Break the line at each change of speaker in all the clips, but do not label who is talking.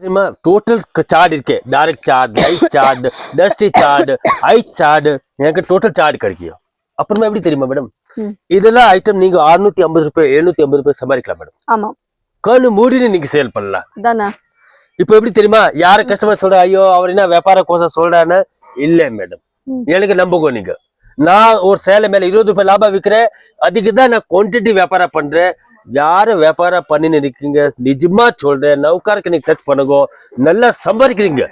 தெரியுமா? Total chart இருக்கு. Direct chart light chart dusty chart ஐ chart எனக்கு டோட்டல் சார்ட் கிடைக்கும் அப்புறமா எப்படி தெரியுமா மேடம். இதெல்லாம் ஐட்டம் நீங்க 650 ஐம்பது ரூபாய் எழுநூத்தி ஐம்பது ரூபாய் சம்பாதிக்கலாம் மேடம்
ஆமா.
கண்ணு மூடின்னு நீங்க சேல் பண்ணலாம்.
தானே
இப்போ எப்படி தெரியுமா? யார கஸ்டமர் சொல்ற ஐயோ அவர் என்ன வியாபார கோசம் சொல்றான்னு இல்ல மேடம். எனக்கு நம்புங்க நீங்க. நான் ஒரு சேலை மேல இருபது ரூபாய் லாபம் விற்கிறேன் அதுக்கு தான் நான் குவான்டிட்டி வியாபாரம் பண்றேன். யாரு வியாபாரம் பண்ணின்னு இருக்கீங்க? நிஜமா சொல்றேன். நௌகாருக்கு நீங்க டச் பண்ணுங்க. நல்லா சம்பாதிக்கிறீங்க.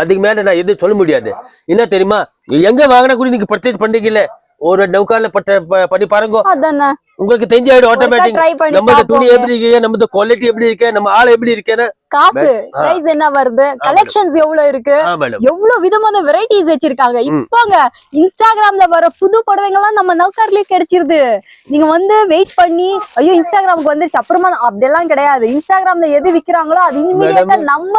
அதுக்கு மேல நான் எதுவும் சொல்ல முடியாது. என்ன தெரியுமா? எங்க வாங்கினா கூட நீங்க பர்ச்சேஸ் பண்றீங்கல்ல? ஒரு நௌகால பட்ட பண்ணி பாருங்க. உங்களுக்கு தெரிஞ்ச ஆயிடும் ஆட்டோமேட்டிக் நம்ம துணி எப்படி இருக்கு நம்ம குவாலிட்டி எப்படி இருக்கு நம்ம ஆள் எப்படி இருக்கேன்னு
காசு. பிரைஸ் என்ன வருது? கலெக்ஷன்ஸ் எவ்வளவு இருக்கு? எவ்வளவு விதமான வெரைட்டிஸ் வச்சிருக்காங்க. இப்போங்க இன்ஸ்டாகிராம்ல வர புது புடவைங்க எல்லாம் நம்ம நௌகார்லயே கிடைச்சிருது. நீங்க வந்து வெயிட் பண்ணி ஐயோ இன்ஸ்டாகிராமுக்கு வந்துருச்சு. அப்புறமா அப்படியெல்லாம் கிடையாது. இன்ஸ்டாகிராம்ல எது விக்கிறாங்களோ அது இனிமீடியட்டா நம்ம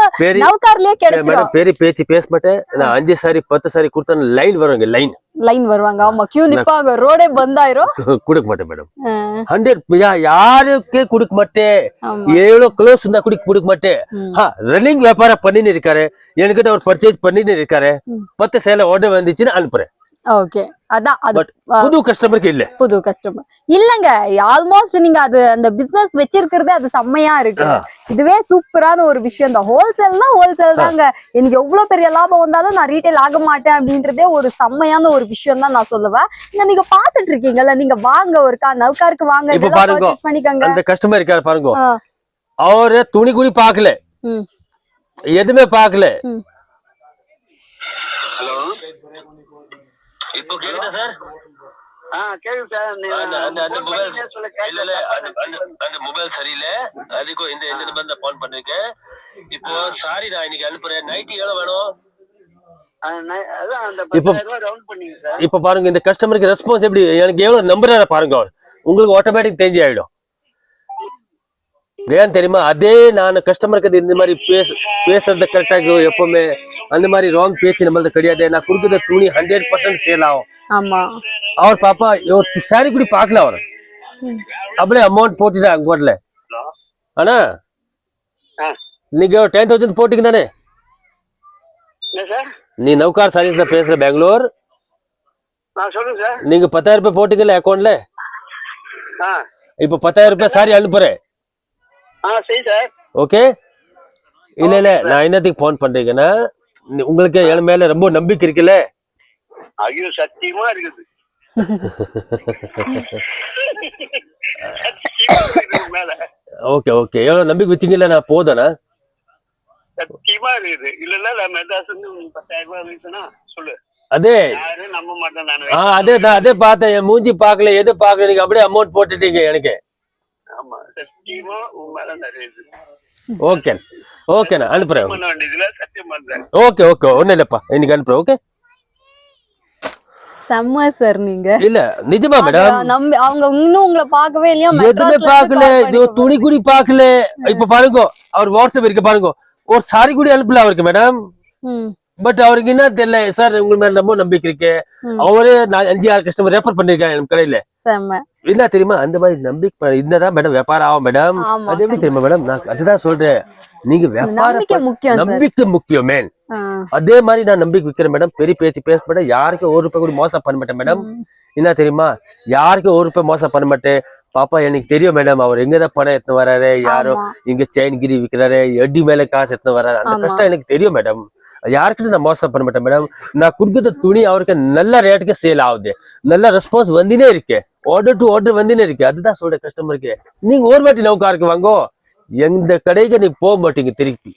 கிடைச்சிரும்.
மேடம் பெரிய பேச்சு பேச மாட்டேன். நான் அஞ்சு சாரி பத்து சாரி கொடுத்தா லைன் வருவாங்க லைன்
லைன் வருவாங்க. ஆமா கியூ நிப்பாங்க. ரோடே பந்த் ஆயிரும்
கொடுக்க மாட்டேன் மேடம் ஹண்ட்ரட் யாருக்கே கொடுக்க மாட்டேன். எவ்வளவு க்ளோஸ் இருந்தா கூட கொடுக்க மாட்டேன். ரன்னிங் வியாபாரம் பண்ணின்னு இருக்காரு. என்கிட்ட ஒரு பர்ச்சேஸ் பண்ணின்னு இருக்காரு. பத்து சேலை ஆர்டர் வந்துச்சுன்னு அனுப்புறேன்.
ஓகே அதான் அது
புது கஸ்டமருக்கு இல்ல.
புது கஸ்டமர் இல்லங்க ஆல்மோஸ்ட் நீங்க அது அந்த பிசினஸ் வச்சிருக்கிறதே அது செம்மையா இருக்கு. இதுவே சூப்பரான ஒரு விஷயம். தான் ஹோல்சேல்னா ஹோல்சேல் தாங்க. எனக்கு எவ்வளவு பெரிய லாபம் வந்தாலும் நான் ரீட்டைல் ஆக மாட்டேன் அப்படின்றதே ஒரு செம்மையான ஒரு விஷயம் தான் நான் சொல்லுவேன். இங்க நீங்க பாத்துட்டு இருக்கீங்கல்ல நீங்க வாங்க ஒரு கா நவுக்காருக்கு வாங்க. பண்ணிக்கோங்க.
அந்த கஸ்டமர் இருக்காரு பாருங்க. அவரு துணி குடி பார்க்கல.
ம்.
எதுவுமே பார்க்கல.
ம்.
ஹலோ.
இப்போ கேக்குதா? சார்? மொபைல் சரியில்லை. அதுக்கும் இந்த இந்த நம்பர் தான் போன் பண்ணிருக்கேன். இப்போ சாரி நான் இன்னைக்கு அனுப்புறேன். நைட்டு எவ்வளவு வேணும்? இப்போ- பாருங்க இந்த கஸ்டமருக்கு ரெஸ்பான்ஸ் எப்படி? எனக்கு எவ்வளவு நம்புறாரு பாருங்க. அவர் உங்களுக்கு ஆட்டோமேட்டிக் தெரிஞ்சு ஆயிடும். ஏன் தெரியுமா? அதே நான் கஸ்டமருக்கு இந்த மாதிரி பேச பேசுறது கரெக்டா இருக்கும் எப்பவுமே அந்த மாதிரி ராங் பேச்சு நம்மளது கிடையாது. நான் கொடுக்குற துணி ஹண்ட்ரட் பர்சன்ட் சேல் ஆகும்.
ஆமா.
அவர் பாப்பா ஒரு சாரி கூட பார்க்கல அவர். அப்படியே அமௌண்ட் போட்டுட்டா அங்க போடல ஆனா
ஆ.
நீங்க டென் தௌசண்ட் போட்டீங்க தானே. நீ நௌகார் சர்வீஸ்ல பேசுற பெங்களூர். நீங்க பத்தாயிரம் ரூபாய் போட்டீங்கல்ல அக்கௌண்ட்ல
ஆ.
இப்ப பத்தாயிரம் ரூபாய் சாரி அனுப்புறேன்.
ஆ சரி சார்.
ஓகே? இல்ல இல்ல நான் என்னத்துக்கு போன் பண்றீங்கன்னா உங்களுக்கு என் மேல ரொம்ப நம்பிக்கை இருக்குல்ல?
ஐயோ சத்தியமா இருக்குது.
Okay okay. எவ்வளவு நம்பிக்கை வச்சீங்கல்ல நான் போதும்னா
சத்தியமா இருக்குது. இல்ல இல்ல நான் மெட்ராஸ் பத்தாயிரம் ரூபாய் வீசுனா சொல்லு.
அதே.
நம்ப மாட்டேன்
அதே தான் அதே பார்த்தேன். என் மூஞ்சி பார்க்கல எது பார்க்கல நீங்க அப்படியே அமௌண்ட் போட்டுட்டீங்க எனக்கு.
சத்தியமா உன் மேல
ஓகே ஓகேண்ணா அனுப்புறேன்.
பண்ண வேண்டியதுல சத்தியம் பண்றேன்
ஓகே ஓகே ஒன்றும் இல்லைப்பா. இன்னைக்கு அனுப்புறேன் ஓகே
செம்ம சார் நீங்க.
இல்ல நிஜமா மேடம்
நம்பி அவங்க இன்னும் உங்களை பார்க்கவே இல்லையா?
எதுவுமே பார்க்கல. துணி குடி பார்க்கல. இப்ப பாருங்க அவர் வாட்ஸ்அப் இருக்கு பாருங்க. ஒரு சாரி கூட அனுப்பல அவருக்கு மேடம் பட் அவருக்கு என்ன தெரியல சார் உங்க மேல ரொம்ப நம்பிக்கை இருக்கு. அவரே அஞ்சு ஆறு கஸ்டமர் ரெஃபர் பண்ணிருக்காங்க நம்ம கடையில. என்ன தெரியுமா அந்த மாதிரி நம்பிக்கை இருந்தாதான் மேடம் வியாபாரம் ஆகும் மேடம் அது எப்படி தெரியுமா மேடம் நான் அதுதான் சொல்றேன். நீங்க வியாபாரம்
நம்பிக்கை முக்கியம்
மேன் அதே மாதிரி நான் நம்பிக்கை விற்கிறேன் மேடம் பெரிய பேச்சு பேச மாட்டேன் யாருக்கும் ஒரு ரூபாய் கூட மோசம் பண்ண மாட்டேன் மேடம். என்ன தெரியுமா யாருக்கும் ஒரு ரூபாய் மோசம் பண்ண மாட்டேன். பாப்பா எனக்கு தெரியும் மேடம் அவர் எங்கதான் பணம் எடுத்து வராரு யாரோ
ஆமா.
இங்க செயின் கிரி விற்கிறாரு எடி மேல காசு எடுத்து வராரு. அந்த. கஷ்டம் எனக்கு தெரியும் மேடம் யாருக்கிட்ட நான் மோசம் பண்ண மாட்டேன் மேடம் நான் கொடுக்குற துணி அவருக்கு நல்ல ரேட்டுக்கு சேல் ஆகுது நல்ல ரெஸ்பான்ஸ் வந்துனே இருக்கு ஆர்டர் டு ஆர்டர் வந்துனே இருக்கு அதுதான் சொல்றேன் கஸ்டமருக்கு நீங்க ஒரு வாட்டி நௌகாருக்கு வாங்கோ எந்த கடைக்கு நீங்க போக மாட்டீங்க திருப்பி.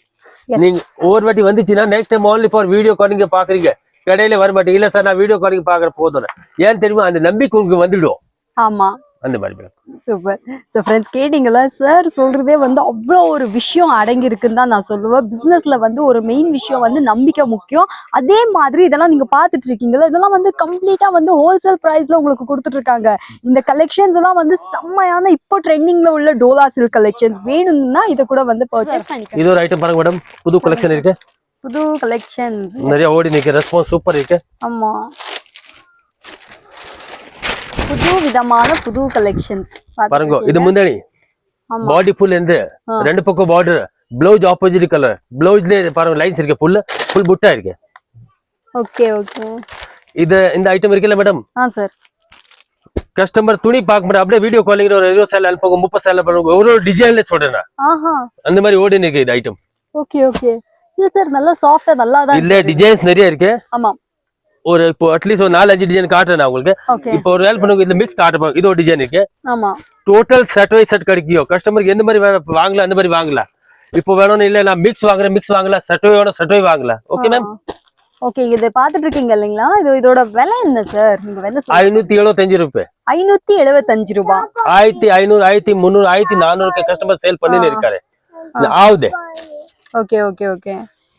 நீங்க ஒரு வாட்டி வந்துச்சுன்னா next time only for video காலிங்க பாக்குறீங்க கடையில வர மாட்டீங்க இல்ல சார் நான் வீடியோ காலிங் பாக்குற போதும் ஏன் தெரியுமா அந்த நம்பிக்கை உங்களுக்கு வந்துடும்
ஆமா
அந்த மாதிரி மேடம்
சூப்பர் ஸோ ஃப்ரெண்ட்ஸ் கேட்டிங்களா சார் சொல்றதே வந்து அவ்வளோ ஒரு விஷயம் அடங்கி இருக்குன்னு தான் நான் சொல்லுவேன். பிஸ்னஸ்ல வந்து ஒரு மெயின் விஷயம் வந்து நம்பிக்கை முக்கியம். அதே மாதிரி இதெல்லாம் நீங்க பார்த்துட்டு இருக்கீங்களா இதெல்லாம் வந்து கம்ப்ளீட்டா வந்து ஹோல்சேல் ப்ரைஸ்ல உங்களுக்கு கொடுத்துட்டு இருக்காங்க. இந்த கலெக்ஷன்ஸ் எல்லாம் வந்து செம்மையான இப்போ ட்ரெண்டிங்ல உள்ள டோலா சில்க் கலெக்ஷன்ஸ் வேணும்னா இதை கூட வந்து பர்ச்சேஸ் பண்ணிக்கலாம்.
இது ஒரு ஐட்டம் பாருங்க மேடம் புது கலெக்ஷன் இருக்கு.
புது கலெக்ஷன்
நிறைய ஓடி நிக்க ரெஸ்பான்ஸ் சூப்பர் இருக்கு.
ஆமா. புது விதமான புது கலெக்ஷன்ஸ்
பாருங்க இது முந்தானி பாடி ஃபுல் இருந்து. ரெண்டு பக்கம் பார்டர் பிளவுஸ் ஆப்போசிட் கலர் பிளவுஸ்ல பாருங்க லைன்ஸ் இருக்கு. ஃபுல் ஃபுல் புட்டா இருக்கு.
ஓகே ஓகே
இது இந்த ஐட்டம் இருக்குல்ல மேடம்
ஆ சார்
கஸ்டமர் துணி பார்க்க முடியும் அப்படியே வீடியோ காலிங் ஒரு இருபது சேல அனுப்புங்க முப்பது சேல பண்ணுங்க. ஒரு ஒரு டிசைன்ல சொல்றேன் அந்த மாதிரி ஓடின்னு இருக்கு இது ஐட்டம்
ஓகே ஓகே இல்ல சார் நல்லா சாஃப்டா நல்லா தான்
இல்ல டிசைன்ஸ் நிறைய இருக்கு.
ஆமா.
ஒரு இப்போ அட்லீஸ்ட் ஒரு நாலு அஞ்சு டிசைன் காட்டுறேன் நான் உங்களுக்கு. இப்போ ஒரு வேலை பண்ணுங்க இந்த மிக்ஸ் காட்டுப்போம் இது ஒரு டிசைன் இருக்கு. டோட்டல் செட் வை செட் கிடைக்கும் கஸ்டமருக்கு எந்த மாதிரி வேணும் வாங்கலாம் அந்த மாதிரி வாங்கலாம். இப்போ வேணும்னு இல்ல நான் மிக்ஸ் வாங்குறேன் மிக்ஸ் வாங்கலாம். செட் வை வேணும் செட் வை வாங்கலாம். ஓகே மேம்
ஓகே இது பாத்துட்டு இருக்கீங்க இல்லைங்களா? இது இதோட விலை என்ன சார் நீங்க விலை
ஐநூத்தி எழுபத்தஞ்சு ரூபாய்.
ஐநூத்தி எழுபத்தஞ்சு ரூபாய்
ஆயிரத்தி ஐநூறு ஆயிரத்தி முந்நூறு ஆயிரத்தி நானூறுக்கு கஸ்டமர் சேல் பண்ணின்னு இருக்காரு. ஆகுது.
Okay okay okay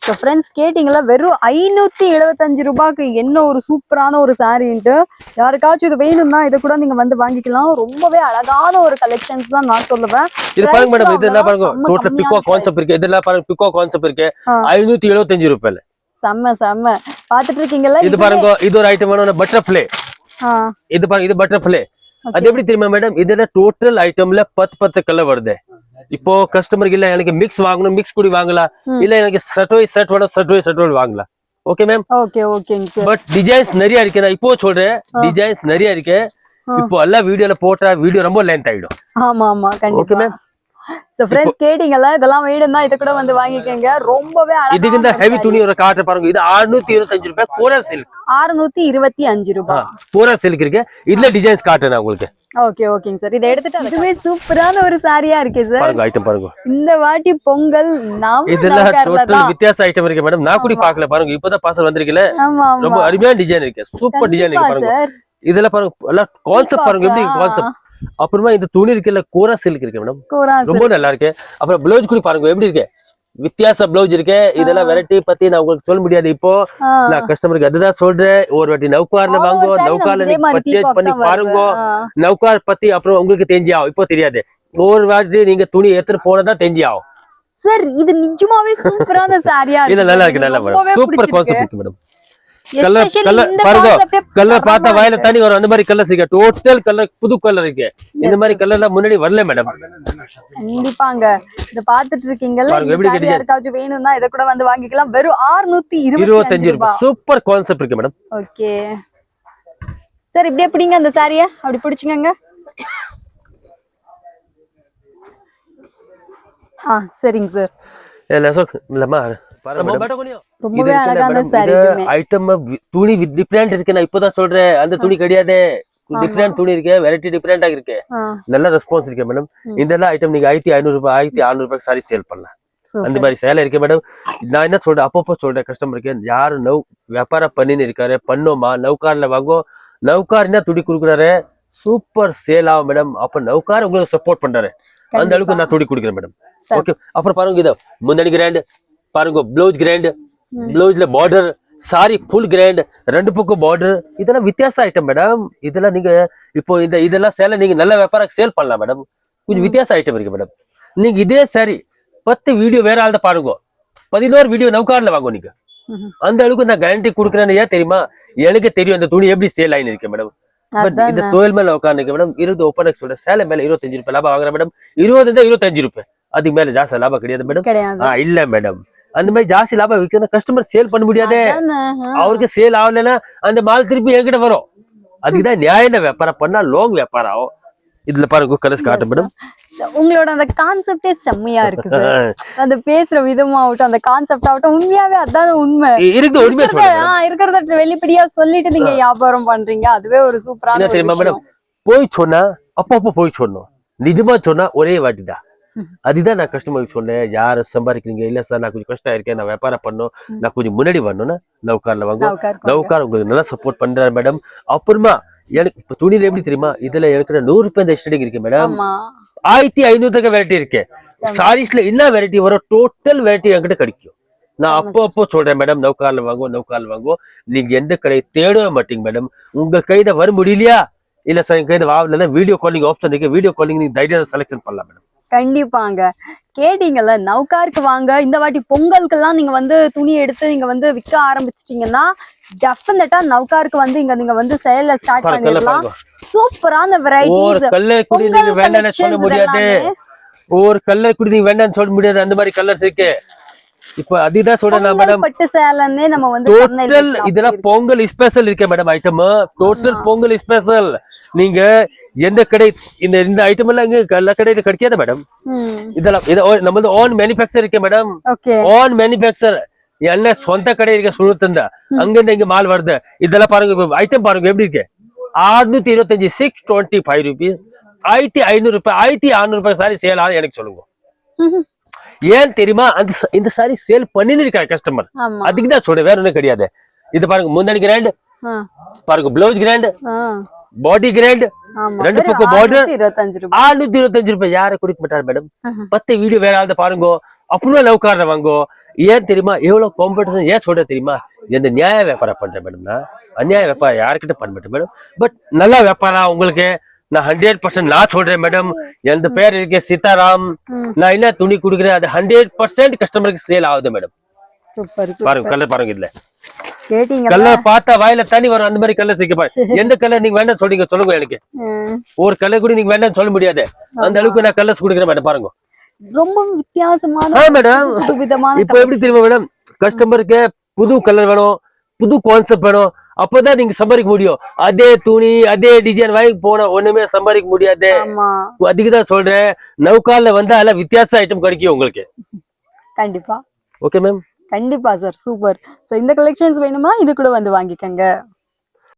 so friends கேட்டிங்களா? வெறும் ஐநூத்தி எழுபத்தஞ்சு ரூபாய்க்கு என்ன ஒரு சூப்பரான ஒரு சாரின்ட்டு? யாருக்காச்சும் இது வேணும்னா இதை கூட நீங்க வந்து வாங்கிக்கலாம். ரொம்பவே அழகான ஒரு கலெக்ஷன்ஸ் தான் நான் சொல்லுவேன்.
இது பாருங்க மேடம்
Price
இதெல்லாம் பாருங்க டோட்டல் பிக்கோ. கான்செப்ட் இருக்கு. இதெல்லாம் பாருங்க பிக்கோ கான்செப்ட் இருக்கு. ஐநூத்தி எழுபத்தஞ்சு ரூபாய்ல.
செம்ம செம்ம. பாத்துட்டு இருக்கீங்களா?
இது பாருங்க இது ஒரு ஐட்டம் வேணும் பட்டர் பிளே
ஆ,
இது பாருங்க இது பட்டர் பிளே அது எப்படி தெரியுமா மேடம் இதுல டோட்டல் ஐட்டம்ல பத்து பத்து கலர் வருது? இப்போ கஸ்டமருக்கு இல்ல எனக்கு மிக்ஸ் வாங்கணும் மிக்ஸ் கூடி வாங்கலாம். இல்ல எனக்கு சட்டோய் செட் வேணும் சட்டோய் செட் வேணும் வாங்கலாம் ஓகே மேம்
ஓகே ஓகேங்க
பட் டிசைன்ஸ் நிறைய இருக்கு. நான் இப்போ சொல்றேன். டிசைன்ஸ் நிறைய இருக்கு. இப்போ எல்லாம் வீடியோல போட்டா வீடியோ ரொம்ப லென்த் ஆயிடும்.
ஆமா ஆமா
ஓகே மேம்
ஸோ ஃப்ரெண்ட்ஸ் கேட்டிங்களா இதெல்லாம் வேணும்னா இதை கூட வந்து வாங்கிக்கோங்க. ரொம்பவே
இதுக்கு இந்த ஹெவி துணி ஒரு காட்டுற பாருங்க. இது 625 இருபத்தஞ்சு ரூபாய் கோரா சில்க்
அறுநூத்தி இருபத்தி அஞ்சு ரூபாய்.
கோரா சில்க் இருக்கு. இதுல டிசைன்ஸ் காட்டுறேன் உங்களுக்கு.
ஓகே ஓகேங்க சார் இதை எடுத்துட்டு இதுவே சூப்பரான ஒரு சாரியா இருக்கு சார்
பாருங்க ஐட்டம் பாருங்க.
இந்த வாட்டி பொங்கல் நாம
இதெல்லாம்
நவகார்ல
டோட்டல் வித்தியாச ஐட்டம் இருக்கு மேடம் நான் கூட பாக்கல பாருங்க. இப்பதான் பார்சல் வந்திருக்குல்ல.
ஆமா
ரொம்ப அருமையான டிசைன் இருக்கு. சூப்பர் டிசைன் இருக்கு பாருங்க. இதெல்லாம் பாருங்க எல்லாம் கான்செப்ட் பாருங்க. எப்படி கான்செப்ட் அப்புறமா இந்த துணி இருக்குல்ல கோரா சில்க் இருக்கு மேடம் ரொம்ப நல்லா இருக்கு அப்புறம் பிளவுஸ் கூட பாருங்க எப்படி இருக்கு? வித்தியாச பிளவுஸ் இருக்கு. இதெல்லாம் வெரைட்டி பத்தி நான் உங்களுக்கு சொல்ல முடியாது. இப்போ. நான் கஸ்டமருக்கு அதுதான் சொல்றேன். ஒரு வாட்டி நௌகார்ல வாங்கோ
ஒவ்வொரு saree
நௌகார்ல
நமக்கு இதே
நீங்க
மாதிரி
பர்ச்சேஸ் பண்ணி. பாருங்க. நௌகார் பத்தி அப்புறம் உங்களுக்கு தெரிஞ்சாகும் இப்போ தெரியாது. ஒரு வாட்டி நீங்க துணி எடுத்துட்டு போனதா தெரிஞ்சாகும்
சார் இது நிஜமாவே சூப்பரான சாரியா
இது நல்லா இருக்கு நல்லா மேடம் சூப்பர் கான்செப்ட் இருக்கு மேடம் கலர் கலர் பாருங்க கலர் பார்த்தா வாயில தண்ணி வரும் அந்த மாதிரி கலர் இருக்கு டோட்டல் கலர் புது கலர் இருக்கு. இந்த மாதிரி கலர்லாம் முன்னாடி வரல மேடம்
கண்டிப்பாங்க. இத பாத்துட்டு இருக்கீங்கல்ல? யாருக்காச்சும் வேணும்னா இதை கூட வந்து வாங்கிக்கலாம். வெறும் 625
இருபத்தஞ்சு ரூபாய். சூப்பர் கான்செப்ட் இருக்கு மேடம்
ஓகே சார் இப்படி எப்படிங்க அந்த சாரிய அப்படி பிடிச்சுக்கங்க. ஆ சரிங்க சார்
இல்லம்மா.
ரொம்பவே
இருக்குல்ல
அழகான
மேடம்,
சாரி
இது ஐட்டம் துணி டிஃப்ரெண்ட் இருக்கு. நான் இப்பதான் சொல்றேன். அந்த துணி கிடையாது. டிஃப்ரெண்ட் துணி இருக்கு. வெரைட்டி டிஃப்ரெண்டா இருக்கு. நல்ல ரெஸ்பான்ஸ் இருக்கு மேடம். இதெல்லாம் ஐட்டம் நீங்க ஆயிரத்தி ஐநூறு ரூபாய் ஆயிரத்தி அறுநூறு ரூபாய் சாரி சேல் பண்ணலாம். அந்த மாதிரி சேலை இருக்கு மேடம் நான் என்ன சொல்றேன்? அப்பப்போ சொல்றேன் கஸ்டமருக்கு யாரு நவ் வியாபாரம் பண்ணின்னு இருக்காரு பண்ணோமா? நௌகார்ல வாங்கோ நௌகார் துடி கொடுக்குறாரு? சூப்பர் சேல் ஆகும் மேடம் அப்ப நௌகார் உங்களுக்கு சப்போர்ட் பண்றாரு. அந்த அளவுக்கு நான் துடி கொடுக்குறேன் மேடம். ஓகே அப்புறம் பாருங்க இது. முன்னாடி கிராண்ட் பாருங்க ப்ளவுஸ் கிராண்ட். ப்ளவுஸ்ல பார்டர் சாரி ஃபுல் கிராண்ட் ரெண்டு பக்கம் பார்டர் இதெல்லாம் வித்தியாச ஐட்டம் மேடம் இதெல்லாம் நீங்க இப்போ இந்த இதெல்லாம் சேலை நீங்க நல்ல வியாபாரம் சேல் பண்ணலாம் மேடம் கொஞ்சம் வித்தியாச ஐட்டம் இருக்கு மேடம் நீங்க இதே சாரி பத்து வீடியோ வேற ஆள்கிட்ட பாருங்க. பதினோரு வீடியோ நௌகார்ல வாங்க நீங்க. அந்த அளவுக்கு நான் கேரண்டி கொடுக்குறேன்னு ஏன் தெரியுமா? எனக்கு தெரியும் அந்த துணி எப்படி சேல் இருக்கு மேடம் இந்த. தொழில் மேல உட்காந்துருக்கு மேடம் இருபது ஓப்பன் சொல்றேன். சேலை மேல இருபத்தஞ்சு ரூபாய் லாபம் வாங்குறேன் மேடம் இருபது இருந்தா இருபத்தஞ்சு ரூபாய். அதுக்கு மேல ஜாஸ்தி லாபம் கிடையாது மேடம் இல்ல மேடம் அந்த மாதிரி ஜாஸ்தி லாபம் விற்கணும் கஸ்டமர் சேல் பண்ண முடியாது. அவருக்கு சேல் ஆகலைன்னா அந்த மால் திருப்பி என்கிட்ட வரும். அதுக்குதான் நியாய வியாபாரம். பண்ணா லாங் வியாபாரம். ஆகும் இதுல பாருங்க கலர்ஸ் காட்டு மேடம்
உங்களோட அந்த கான்செப்டே செம்மையா இருக்கு சார் அந்த பேசுற விதமாகட்டும் அந்த கான்செப்ட் ஆகட்டும் உண்மையாவே அதான் உண்மை.
இருக்குது உண்மையா
இருக்கிறத வெளிப்படையா சொல்லிட்டு நீங்க வியாபாரம் பண்றீங்க. அதுவே ஒரு சூப்பரான விஷயம்.
மேடம் போய் சொன்னா அப்பப்போ போய் சொன்னோம். நிஜமா சொன்னா ஒரே வாட்டி தான். அதுதான் நான் கஸ்டமருக்கு சொன்னேன். யார சம்பாதிக்கிறீங்க? இல்ல சார் நான் கொஞ்சம் கஷ்டம் இருக்கேன். நான் வியாபாரம் பண்ணணும்
ம்.
நான் கொஞ்சம் முன்னாடி வரணும்னா நௌகார்ல வாங்க. நௌகார் உங்களுக்கு நல்லா சப்போர்ட் பண்றாரு மேடம் அப்புறமா எனக்கு இப்ப துணியில எப்படி தெரியுமா? இதுல எனக்கு நூறு ரூபாய் இந்த ஸ்டடிங் இருக்கு மேடம் ஆயிரத்தி ஐநூறுக்கு வெரைட்டி இருக்கு. சாரீஸ்ல என்ன வெரைட்டி வரும்? டோட்டல் வெரைட்டி என்கிட்ட கிடைக்கும். நான் அப்போ அப்போ சொல்றேன் மேடம் நௌகார்ல வாங்குவோம் நௌகார்ல வாங்குவோம். நீங்க எந்த கடை தேடவே மாட்டீங்க மேடம் உங்க கையில வர முடியலையா? இல்ல சார் என் கையில வாங்கல வீடியோ காலிங் ஆப்ஷன் இருக்கு. வீடியோ காலிங் நீங்க தைரியம் செலக்ஷன் பண்ணலாம் மேடம்
கண்டிப்பாங்க. கேட்டீங்கல்ல நௌகாருக்கு வாங்க. இந்த வாட்டி பொங்கலுக்கெல்லாம் நீங்க வந்து துணி எடுத்து நீங்க வந்து விற்க ஆரம்பிச்சிட்டீங்கன்னா டெஃபினட்டா நௌகாருக்கு வந்து இங்க நீங்க வந்து செயல ஸ்டார்ட்
கல்ல
பண்ணிடலாம். சூப்பரான வெரைட்டிஸ்
கல்ல குடி நீங்க வேண்டாம்னு சொல்ல முடியாது. ஒரு கலர் கூட நீங்க வேண்டாம்னு சொல்ல முடியாது. அந்த மாதிரி கலர்ஸ் இருக்கு. இப்ப அதுதான் சொல்றேன் மேடம்
பட்டு சேலன்னே நம்ம வந்து
டோட்டல். இதெல்லாம் பொங்கல் ஸ்பெஷல் இருக்கு madam item total Pongal special நீங்க எந்த கடை இந்த இந்த ஐட்டம் எல்லாம் இங்க எல்லா கடையில கிடைக்காத மேடம் இதெல்லாம் இது own- நம்மளது ஓன் மேனுஃபேக்சர் இருக்கு மேடம் ஓன் மேனுஃபேக்சர் என்ன சொந்த கடை இருக்க சுழுத்தந்த அங்கிருந்து இங்க மால் வருது. இதெல்லாம் பாருங்க ஐட்டம் பாருங்க எப்படி இருக்கு? ஆறுநூத்தி இருபத்தஞ்சு சிக்ஸ் டுவெண்ட்டி ஃபைவ் ருபீஸ் ஆயிரத்தி ஐநூறு ரூபாய் ஆயிரத்தி அறுநூறு ரூபாய் சாரி சேல் ஆகுது எனக்கு சொல்லுங்க. ஏன் தெரியுமா? அந்த இந்த சாரி சேல் பண்ணின்னு இருக்காங்க கஸ்டமர் அதுக்கு தான் சொல்றேன் வேற ஒண்ணும் கிடையாது. இது பாருங்க முந்தானி கிராண்ட் பாருங்க பிளவுஸ் கிராண்ட் பாடி கிராண்ட் ரெண்டு பக்கம் border.
625 ரூபாய்.
ஆறுநூத்தி இருபத்தஞ்சு ரூபாய். யாரை கொடுக்க மாட்டார் மேடம். பத்து வீடியோ வேற ஆளுத பாருங்க. அப்புறம் லவ் கார்ட வாங்கோ. ஏன் தெரியுமா? எவ்வளவு காம்படிஷன் ஏன் சொல்ற தெரியுமா? எந்த நியாய வியாபாரம் பண்றேன் மேடம் நான். அநியாய வியாபாரம் யாருக்கிட்ட பண்ண மாட்டேன் மேடம் பட் நல்லா வியாபாரம் உங்களுக்கு. நான் ஹண்ட்ரட் பர்சன்ட் நான் சொல்றேன் மேடம் எந்த பேர் இருக்கு சீதாராம். நான் என்ன துணி கொடுக்குறேன் அது ஹண்ட்ரட் பர்சன்ட் கஸ்டமருக்கு சேல் ஆகுது மேடம் பாருங்க கலர் பாருங்க இதுல. கலர் பார்த்தா வாயில தண்ணி வரும் அந்த மாதிரி கலர் சிக்க பாருங்க. எந்த கலர் நீங்க வேண்டாம் சொல்றீங்க சொல்லுங்க எனக்கு. ஒரு கலர் கூட நீங்க வேண்டாம்னு சொல்ல முடியாது. அந்த அளவுக்கு நான் கலர்ஸ் கொடுக்குறேன் மேடம் பாருங்க.
ரொம்ப வித்தியாசமான
ஆ மேடம் இப்போ எப்படி தெரியுமா மேடம் கஸ்டமருக்கு புது கலர் வேணும் புது கான்செப்ட் வேணும். அப்பதான் நீங்க சம்பாதிக்க முடியும். அதே துணி அதே டிசைன் வாங்கி போனா ஒண்ணுமே சம்பாதிக்க முடியாது. அதுக்கு தான் சொல்றேன். நௌகால்ல வந்தா எல்லாம் வித்தியாச ஐட்டம் கிடைக்கும் உங்களுக்கு.
கண்டிப்பா.
ஓகே மேம்
கண்டிப்பா சார் சூப்பர் சோ இந்த கலெக்ஷன்ஸ் வேணுமா? இது கூட வந்து வாங்கிக்கங்க.